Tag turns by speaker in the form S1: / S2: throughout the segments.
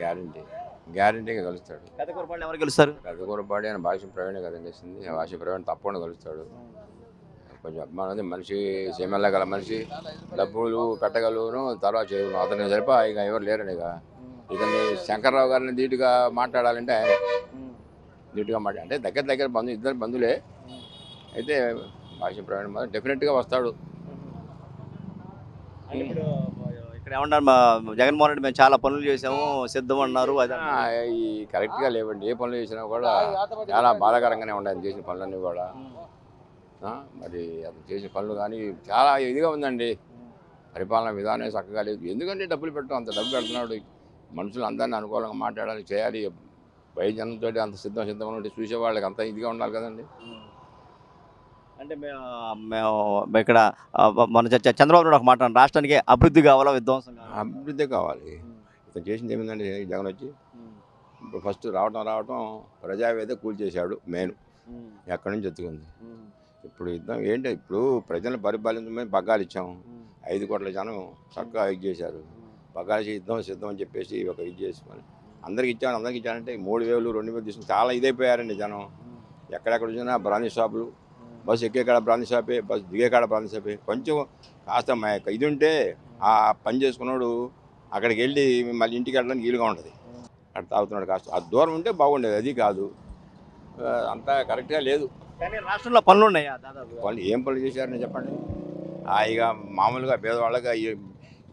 S1: Guarantee. గ్యారంటీగా కలుస్తాడు.
S2: ఎవరు గెలుస్తారు?
S1: పెద్దకూరపాడి అని భాష ప్రవీణ కదా చేసింది. ఆ భాష ప్రవీణ తప్పకుండా కలుస్తాడు. కొంచెం అభిమానం ఉంది. మనిషి సీమల్లా గల మనిషి డబ్బులు పెట్టగలను తర్వాత చేయగలను అతను సరిపా ఇక ఎవరు లేరని ఇక. ఇతన్ని శంకర్రావు గారిని ధీటుగా మాట్లాడాలంటే ఆయన. ధీటుగా మాట్లా అంటే దగ్గర దగ్గర బంధు ఇద్దరు బంధువులే. అయితే భాష ప్రవీణ మాత్రం డెఫినెట్గా వస్తాడు.
S2: అంటే ఇప్పుడు ఇక్కడ ఏమన్నారు? మా జగన్మోహన్ రెడ్డి మేము చాలా పనులు చేసాము సిద్ధం అన్నారు అది
S1: ఈ కరెక్ట్గా లేవండి. ఏ పనులు చేసినా కూడా చాలా బాధాకరంగానే ఉన్నాయి ఆయన చేసిన పనులన్నీ కూడా. ఆ, మరి అతను చేసిన పనులు కానీ చాలా ఇదిగా ఉందండి. పరిపాలన విధానం చక్కగా లేదు. ఎందుకంటే డబ్బులు పెట్టడం అంత డబ్బు పెడుతున్నాడు. మనుషులు అందరినీ అనుకూలంగా మాట్లాడాలి చేయాలి. బయట జనంతో అంత సిద్ధం సిద్ధంగా ఉంటే చూసే వాళ్ళకి అంత ఇదిగా ఉండాలి కదండి.
S2: అంటే ఇక్కడ మన చంద్రబాబు నాయుడు ఒక మాట రాష్ట్రానికి అభివృద్ధి కావాలా విధ్వంసం
S1: అభివృద్ధి కావాలి. ఇతను చేసింది ఏమిందండి జగన్ వచ్చి ఇప్పుడు ఫస్ట్ రావటం రావటం ప్రజావేద కూల్చేశాడు మెయిన్ ఎక్కడి నుంచి ఎత్తుకుంది? ఇప్పుడు యుద్ధం ఏంటి? ఇప్పుడు ప్రజలను పరిపాలించమని పగ్గాలు ఇచ్చాము ఐదు కోట్ల జనం చక్కగా ఇది చేశారు. పగ్గాలు యుద్ధం సిద్ధం అని చెప్పేసి ఒక ఇది చేసుకొని అందరికి ఇచ్చాను అందరికి ఇచ్చానంటే మూడు వేలు రెండు వేలు తీసుకుని చాలా ఇదైపోయారండి జనం. ఎక్కడెక్కడ చూసినా బ్రాందీ షాపులు బస్సు ఎక్కే కాడ బ్రాందీ షాపే బస్సు దిగే కాడ బ్రాందీ షాపే కొంచెం కాస్త మా యొక్క ఇది ఉంటే ఆ పని చేసుకున్నాడు అక్కడికి వెళ్ళి మళ్ళీ ఇంటికి వెళ్ళడానికి వీలుగా ఉంటుంది అక్కడ తాగుతున్నాడు కాస్త. ఆ దూరం ఉంటే బాగుండేది. అది కాదు. అంతా కరెక్ట్గా లేదు.
S2: కానీ రాష్ట్రంలో పనులు ఉన్నాయా దాదాపు
S1: వాళ్ళు ఏం పనులు చేశారని చెప్పండి. హాయిగా మామూలుగా పేదవాళ్ళగా ఈ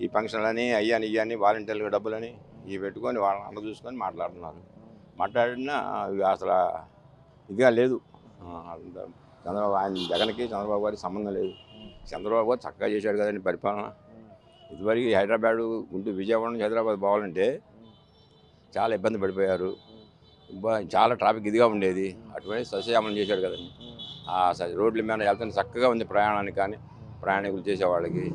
S1: ఈ ఫంక్షన్లని అయ్యాని ఇయ్యని వాలంటీర్లు డబ్బులని ఇవి పెట్టుకొని వాళ్ళని అండ చూసుకొని మాట్లాడుతున్నారు. మాట్లాడినా అసలు ఇదిగా లేదు. చంద్రబాబు ఆయన జగన్కి చంద్రబాబు గారికి సంబంధం లేదు. చంద్రబాబు గారు చక్కగా చేశాడు కదండి పరిపాలన. ఇదివరకు హైదరాబాదు గుంటూరు విజయవాడ నుంచి హైదరాబాద్ పోవాలంటే చాలా ఇబ్బంది పడిపోయారు. చాలా ట్రాఫిక్ ఇదిగా ఉండేది. అటువంటి సస్యయామనం చేశాడు కదండి. ఆ స- రోడ్ల మీద వెళ్తాను చక్కగా ఉంది ప్రయాణానికి కానీ ప్రయాణికులు చేసేవాళ్ళకి.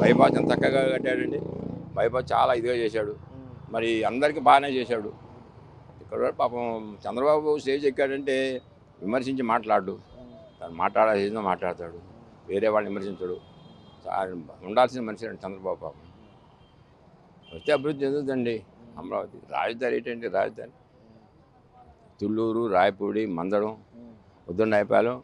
S1: బైపాస్ ఎంత చక్కగా కట్టాడండి. బైపాస్ చాలా ఇదిగా చేశాడు. మరి అందరికీ బాగానే చేశాడు. ఇక్కడ పాపం చంద్రబాబు స్టేజ్ ఎక్కాడంటే విమర్శించి మాట్లాడు. తను మాట్లాడాల్సిందో మాట్లాడతాడు. వేరే వాళ్ళని విమర్శించడు. ఉండాల్సిన మనిషి అండి చంద్రబాబు పాపం వస్తే అభివృద్ధి చెందుతుందండి అమరావతి రాజధాని ఏంటండి రాజధాని? తుళ్ళూరు రాయపూడి మందడం ఉద్దొండాయపాలెం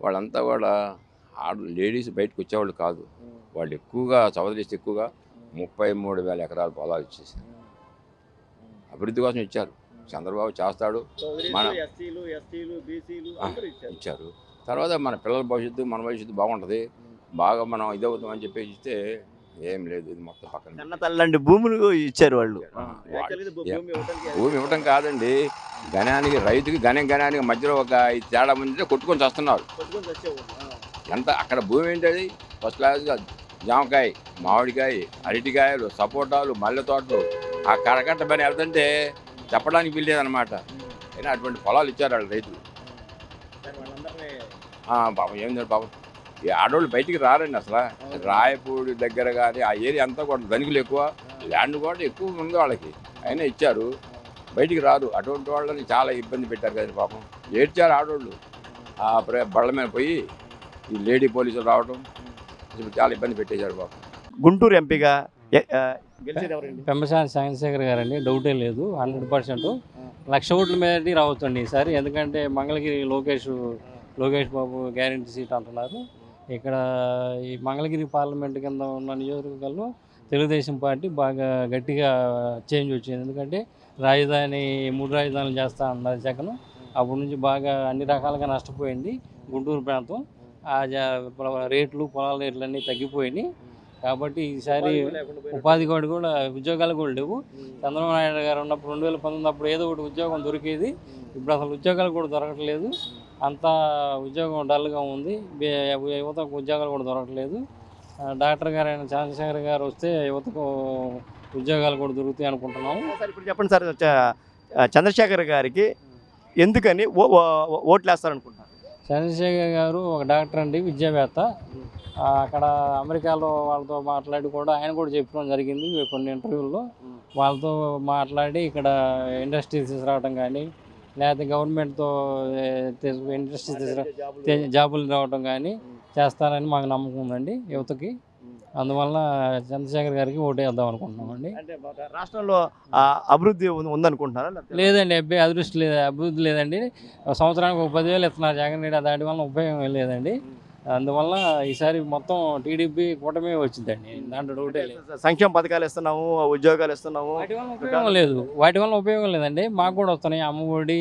S1: వాళ్ళంతా కూడా ఆడు లేడీస్ బయటకు వచ్చేవాళ్ళు కాదు. వాళ్ళు ఎక్కువగా చౌదరిస్తే ఎక్కువగా ముప్పై మూడు వేల ఎకరాల పొలాలు ఇచ్చేసారు అభివృద్ధి కోసం ఇచ్చారు. చంద్రబాబు చేస్తాడు. మన- ఇచ్చారు. తర్వాత మన పిల్లల భవిష్యత్తు మన భవిష్యత్తు బాగుంటుంది. బాగా మనం ఇదవుతామని చెప్పేసి ఇస్తే ఏం లేదు ఇది మొత్తం పక్కన
S2: భూములు ఇచ్చారు వాళ్ళు.
S1: భూమి ఇవ్వటం కాదండి. గణానికి రైతుకి గణం గణానికి మధ్యలో ఒక తేడా ఉంటే కొట్టుకొని వస్తున్నారు ఎంత అక్కడ భూమి ఏంటది? ఫస్ట్ క్లాస్గా జామకాయ మామిడికాయ అరటికాయలు సపోటాలు మల్లె తోటలు. ఆ కరకట్ట పని వెళ్తుంటే చెప్పడానికి వీల్లేదన్నమాట. అయినా అటువంటి పొలాలు ఇచ్చారు వాళ్ళు రైతులు. పాపం ఏం లేదు పాపం? ఈ ఆడవాళ్ళు బయటికి రారండి అసలు. రాయపూడి దగ్గర కానీ ఆ ఏరియా అంతా కూడా ధనికులు ఎక్కువ. ల్యాండ్ కూడా ఎక్కువ ఉంది వాళ్ళకి. అయినా ఇచ్చారు. బయటికి రారు అటువంటి వాళ్ళని చాలా ఇబ్బంది పెట్టారు కదా పాపం. ఏడ్చారు ఆడవాళ్ళు ఆ ప్ర- బళ్ళ మీద పోయి ఈ లేడీ పోలీసులు రావడం చాలా ఇబ్బంది పెట్టేశారు పాపం.
S2: గుంటూరు ఎంపీగా
S3: పెంపసాని చంద్రశేఖర్ గారండి. డౌటే లేదు. Hundred percent. లక్ష ఓట్ల మీద రావచ్చండి ఈసారి. ఎందుకంటే మంగళగిరి లోకేష్ లోకేష్ బాబు గ్యారంటీ సీట్ అంటున్నారు. ఇక్కడ ఈ మంగళగిరి పార్లమెంట్ కింద ఉన్న నియోజకవర్గాల్లో తెలుగుదేశం పార్టీ బాగా గట్టిగా చేంజ్ వచ్చింది. ఎందుకంటే రాజధాని మూడు రాజధానులు చేస్తా అన్నారు జగన్. అప్పటి నుంచి బాగా అన్ని రకాలుగా నష్టపోయింది గుంటూరు ప్రాంతం. ఆ పొల- రేట్లు పొలాల రేట్లు అన్నీ తగ్గిపోయినాయి. కాబట్టి ఈసారి ఉపాధి కూడా కూడా ఉద్యోగాలు కూడా లేవు. చంద్రబాబు నాయుడు గారు ఉన్నప్పుడు రెండు వేల పంతొమ్మిది అప్పుడు ఏదో ఒకటి ఉద్యోగం దొరికేది. ఇప్పుడు అసలు ఉద్యోగాలు కూడా దొరకట్లేదు. అంతా ఉద్యోగం డల్గా ఉంది. యువతకు ఉద్యోగాలు కూడా దొరకట్లేదు. డాక్టర్ గారు అయిన చంద్రశేఖర్ గారు వస్తే యువతకు ఉద్యోగాలు కూడా దొరుకుతాయి అనుకుంటున్నాము.
S2: సార్ ఇప్పుడు చెప్పండి సార్ చంద్రశేఖర్ గారికి ఎందుకని ఓట్లు వేస్తారనుకుంటున్నారు
S3: చంద్రశేఖర్ గారు ఒక డాక్టర్ అండి విద్యావేత్త. అక్కడ అమెరికాలో వాళ్ళతో మాట్లాడి కూడా ఆయన కూడా చెప్పడం జరిగింది కొన్ని ఇంటర్వ్యూల్లో. వాళ్ళతో మాట్లాడి ఇక్కడ ఇండస్ట్రీస్ తీసుకురావడం కానీ లేకపోతే గవర్నమెంట్తో ఇండస్ట్రీస్ తీసుకురా జాబులు రావడం కానీ చేస్తారని మాకు నమ్మకం ఉందండి యువతకి. అందువల్ల చంద్రశేఖర్ గారికి ఓటేద్దాం అనుకుంటున్నామండి.
S2: అంటే మన రాష్ట్రంలో ఆ, అభివృద్ధి ఉంది- ఉందనుకుంటున్నారా
S3: లేదండి అబ్బాయి అదృష్టి లేదు అభివృద్ధి లేదండి. సంవత్సరానికి ఒక పదివేలు ఇస్తున్నారు జగన్ రెడ్డి దాటి వల్ల ఉపయోగం లేదండి. అందువల్ల ఈసారి మొత్తం టీడీపీ కూటమి వచ్చిందండి. దాంట్లో డౌటే లేదు.
S2: సంక్షేమ పథకాలు ఇస్తున్నాము ఉద్యోగాలు ఇస్తున్నాము.
S3: వాటి వల్ల ఉపయోగం లేదు. వాటి వల్ల ఉపయోగం లేదండి. మాకు కూడా వస్తున్నాయి. అమ్మఒడి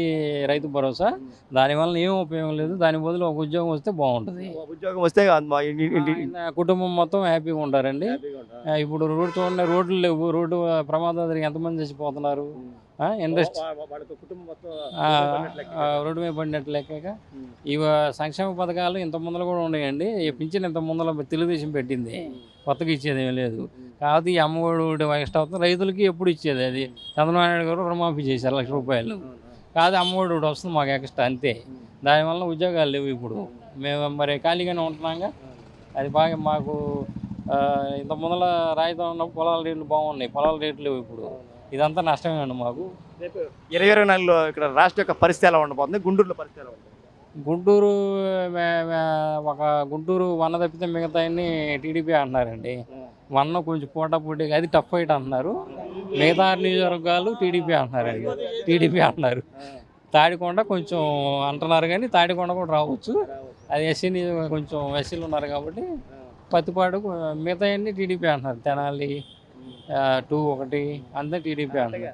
S3: రైతు భరోసా. దానివల్ల ఏం ఉపయోగం లేదు. దాని బదులు ఒక ఉద్యోగం వస్తే బాగుంటుంది.
S2: ఉద్యోగం వస్తే
S3: కుటుంబం మొత్తం హ్యాపీగా ఉంటారండి. ఇప్పుడు రోడ్డు చూడండి రోడ్లు లేవు. రోడ్డు ప్రమాదం జరిగి ఎంతమంది చచ్చిపోతున్నారు? ఇండస్ట్రీ
S2: లెక్క.
S3: రోడ్డు మీద పడినట్లు లెక్కక ఇవ సంక్షేమ పథకాలు ఇంత ముందర కూడా ఉన్నాయండి. ఈ పింఛన్ ఇంత ముందర తెలుగుదేశం పెట్టింది. కొత్తగా ఇచ్చేది ఏం లేదు. కాకపోతే ఈ అమ్మఒడి ఎక్స్ట్రా అవుతుంది. రైతులకి ఎప్పుడు ఇచ్చేది అది? చంద్రబాబు నాయుడు గారు రుణమాఫీ చేశారు లక్ష రూపాయలు. కాదు అమ్మఒడి వస్తుంది మాకు ఎక్స్ట్రా అంతే. దానివల్ల ఉద్యోగాలు లేవు ఇప్పుడు. మేము మరి ఖాళీగానే ఉంటున్నాగా. అది బాగా మాకు ఇంత ముందర రాయితీ ఉన్నప్పుడు పొలాల రేట్లు బాగున్నాయి. పొలాల రేట్లు లేవు ఇప్పుడు. ఇదంతా నష్టమే అండి మాకు.
S2: రేపు ఇరవై ఇరవై నాలుగులో ఇక్కడ రాష్ట్ర యొక్క పరిస్థితి ఎలా ఉండబోతుంది? గుంటూరులో పరిస్థితి ఎలా ఉంటుంది
S3: గుంటూరు ఒక గుంటూరు వన్న తప్పితే మిగతా అన్ని టీడీపీ అంటున్నారండి. వన్న కొంచెం పోటా పోటీ అది టఫ్ ఫైట్ అంటున్నారు. మిగతా నియోజకవర్గాలు టీడీపీ అంటున్నారండి టీడీపీ అంటున్నారు. తాడికొండ కొంచెం అంటున్నారు కానీ తాడికొండ కూడా రావచ్చు. అది ఎస్సీ కొంచెం ఎస్సీలు ఉన్నారు కాబట్టి పత్తిపాడు మిగతా అన్ని టీడీపీ అంటున్నారు. తెనాలి టూ ఒకటి అంతా టీడీపీ అంటున్నారు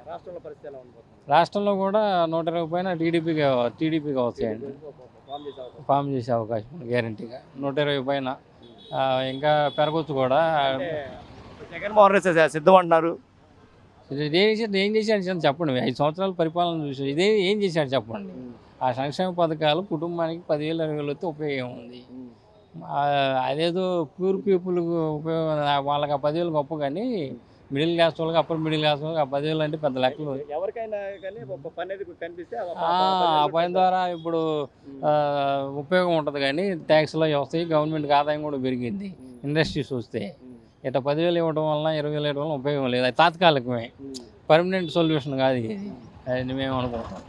S2: రాష్ట్రంలో
S3: కూడా నూట ఇరవై పైన టీడీపీకి టీడీపీకి వస్తాయండి
S2: ఫామ్ చేసే అవకాశం.
S3: చేసే గ్యారంటీగా. నూట ఇరవై పైన. ఇంకా పెరగొచ్చు కూడా.
S2: జగన్మోహన్ రెడ్డి సిద్ధం అంటున్నారు.
S3: ఇది ఏం చేశాడు ఏం చేశాడు చెప్పండి చెప్పండి. ఐదు సంవత్సరాల పరిపాలన చూసి ఇదే ఏం చేశాడు చెప్పండి. ఆ సంక్షేమ పథకాలు కుటుంబానికి పదివేలు ఇరవై వేలు వస్తే ఉపయోగం ఉంది. అదేదో ప్యూర్ పీపుల్ ఉపయోగం వాళ్ళకి ఆ పదివేలు గొప్ప కానీ మిడిల్ క్లాస్ వాళ్ళకి అప్పర్ మిడిల్ క్లాస్ వాళ్ళకి ఆ పదివేలు అంటే పెద్ద లెక్కలు.
S2: ఎవరికైనా కానీ ఒక పని అనేది కనిపిస్తే ఆ
S3: పని ద్వారా ఇప్పుడు ఉపయోగం ఉంటుంది కానీ ట్యాక్స్లో వస్తాయి గవర్నమెంట్కి ఆదాయం కూడా పెరిగింది. ఇండస్ట్రీస్ వస్తే ఇట్లా పదివేలు ఇవ్వడం వలన ఇరవై వేలు ఇవ్వడం వలన ఉపయోగం లేదు. అది తాత్కాలికమే. పర్మనెంట్ సొల్యూషన్ కాదు ఇది. అది మేము అనుకుంటాం